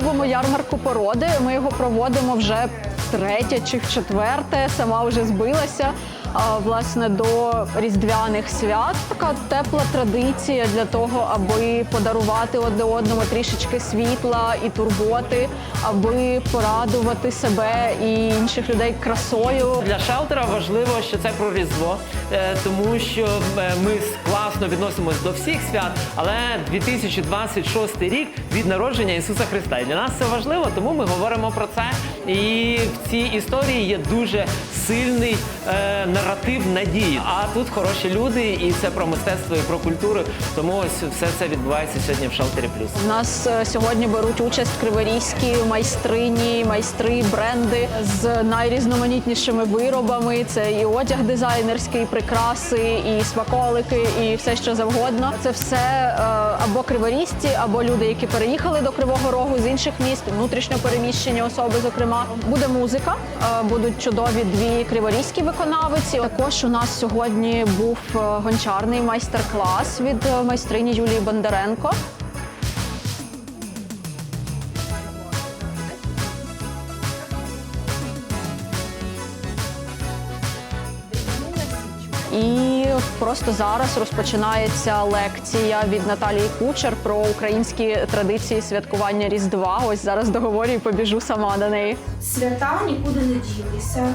робимо ярмарку породи. Ми його проводимо вже третє чи в четверте. Сама вже збилася. Власне, до різдвяних свят така тепла традиція для того, аби подарувати одне одному трішечки світла і турботи, аби порадувати себе і інших людей красою. Для шелтера важливо, що це про Різдво, е, тому що е, ми класно відносимось до всіх свят, але 2026 рік від народження Ісуса Христа. І для нас це важливо, тому ми говоримо про це. І в цій історії є дуже сильний е, наратив надії. А тут хороші люди, і це про мистецтво і про культуру. Тому ось все це відбувається сьогодні в Шелтері Плюс. У нас е, сьогодні беруть участь криворізькі майстрині, майстри, бренди з найрізноманітнішими виробами. Це і одяг дизайнерський, і прикраси, і смаколики, і все що завгодно. Це все е, або криворізці, або люди, які переїхали до Кривого Рогу з інших міст, внутрішньо переміщені особи. Зокрема, буде музика, е, будуть чудові дві криворізькі виконавиці. Також у нас сьогодні був е, гончарний майстер-клас від е, майстрині Юлії Бондаренко. І просто зараз розпочинається лекція від Наталії Кучер про українські традиції святкування Різдва. Ось зараз договорю і побіжу сама до неї. свята нікуди не ділися.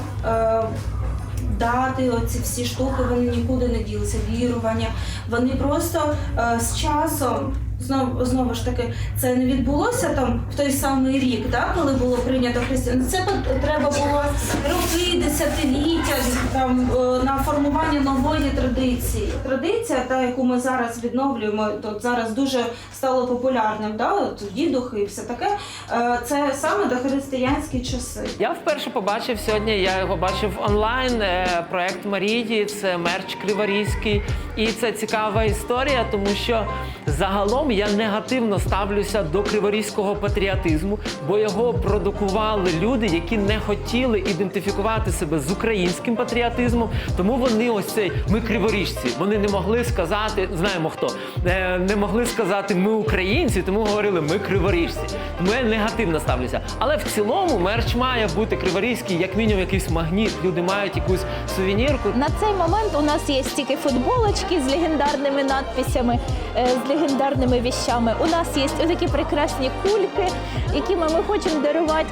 Дати, оці всі штуки, вони нікуди не ділися. Вірування. Вони просто е, з часом. Знову, знову ж таки, це не відбулося там в той самий рік, да, коли було прийнято християнство. Це треба було роки, десятиліття там е, на формування нової традиції. Традиція, та яку ми зараз відновлюємо, то зараз дуже стало популярним. Да, от дідухи і все таке. е, Це саме дохристиянські часи. Я вперше побачив сьогодні. Я його бачив онлайн. е, Проект Марії, це мерч Криворізький, і це цікава історія, тому що загалом я негативно ставлюся до криворізького патріотизму, бо його продукували люди, які не хотіли ідентифікувати себе з українським патріотизмом. Тому вони ось цей ми криворіжці. Вони не могли сказати, знаємо хто, е, не могли сказати ми українці, тому говорили ми криворіжці. Тому я негативно ставлюся. Але в цілому мерч має бути криворізький, як мінімум, якийсь магніт. Люди мають якусь сувенірку. На цей момент у нас є стільки футболочки з легендарними надписями, е, з легендарними віщами. У нас є такі прекрасні кульки, якими ми хочемо дарувати.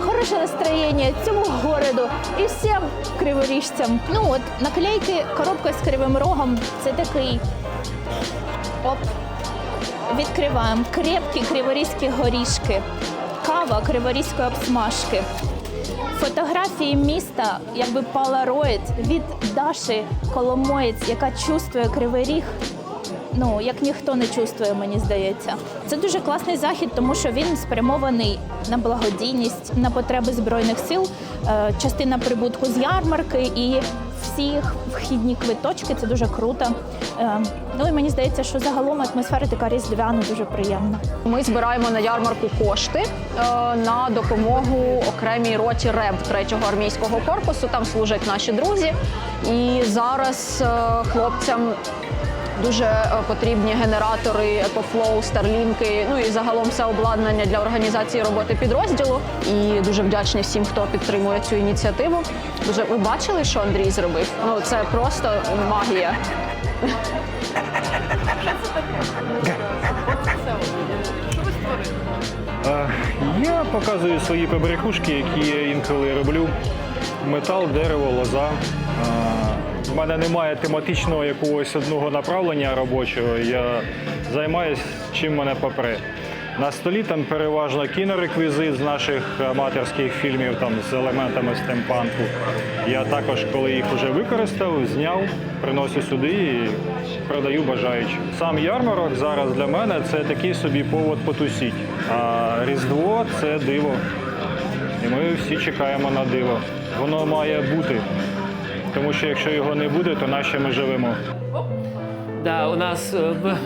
Хороше настроєння цьому городу і всім криворіжцям. Ну от наклейки, коробка з кривим рогом. Це такий оп. Відкриваємо крепкі криворізькі горішки, кава криворізької обсмажки. Фотографії міста, якби полароїд від Даші Коломоєць, яка чувствує кривий ріг. Ну, як ніхто не чувствує, мені здається. Це дуже класний захід, тому що він спрямований на благодійність, на потреби збройних сил. Е, Частина прибутку з ярмарки і всі вхідні квиточки. Це дуже круто. Е, Ну і мені здається, що загалом атмосфера така різдвяна, дуже приємна. Ми збираємо на ярмарку кошти е, на допомогу окремій роті РЕБ 3-го армійського корпусу. Там служать наші друзі. І зараз хлопцям дуже е, потрібні генератори, EcoFlow, Старлінки, ну і загалом все обладнання для організації роботи підрозділу. І дуже вдячні всім, хто підтримує цю ініціативу. Дуже ви бачили, що Андрій зробив? Ну це просто магія. Е, Я показую свої побрякушки, які я інколи роблю. Метал, дерево, лоза. У мене немає тематичного якогось одного направлення робочого. Я займаюся чим мене попре. На столі там переважно кінореквізит з наших аматорських фільмів там, з елементами стемпанку. Я також, коли їх вже використав, зняв, приношу сюди і продаю бажаючим. Сам ярмарок зараз для мене це такий собі повод потусіть. А Різдво це диво. І ми всі чекаємо на диво. Воно має бути. Тому що якщо його не буде, то нащо ми живемо? Да, у нас е,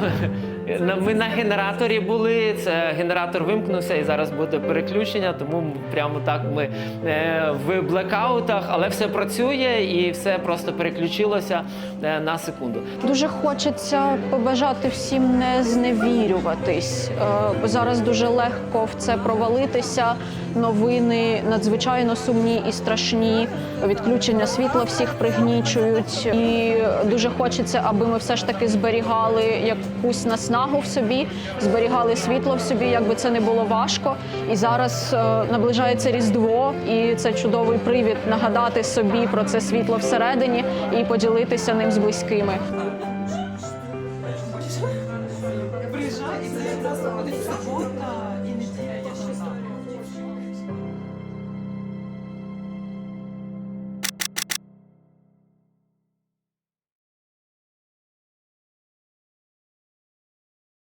Ми на генераторі були. Це генератор вимкнувся і зараз буде переключення. Тому прямо так ми е, в блекаутах, але все працює і все просто переключилося е, на секунду. Дуже хочеться побажати всім не зневірюватись, зараз дуже легко в це провалитися. Новини надзвичайно сумні і страшні. Відключення світла всіх пригнічують. І дуже хочеться, аби ми все ж таки зберігали якусь наснагу в собі, зберігали світло в собі, якби це не було важко. І зараз е, наближається Різдво, і це чудовий привід нагадати собі про це світло всередині і поділитися ним з близькими.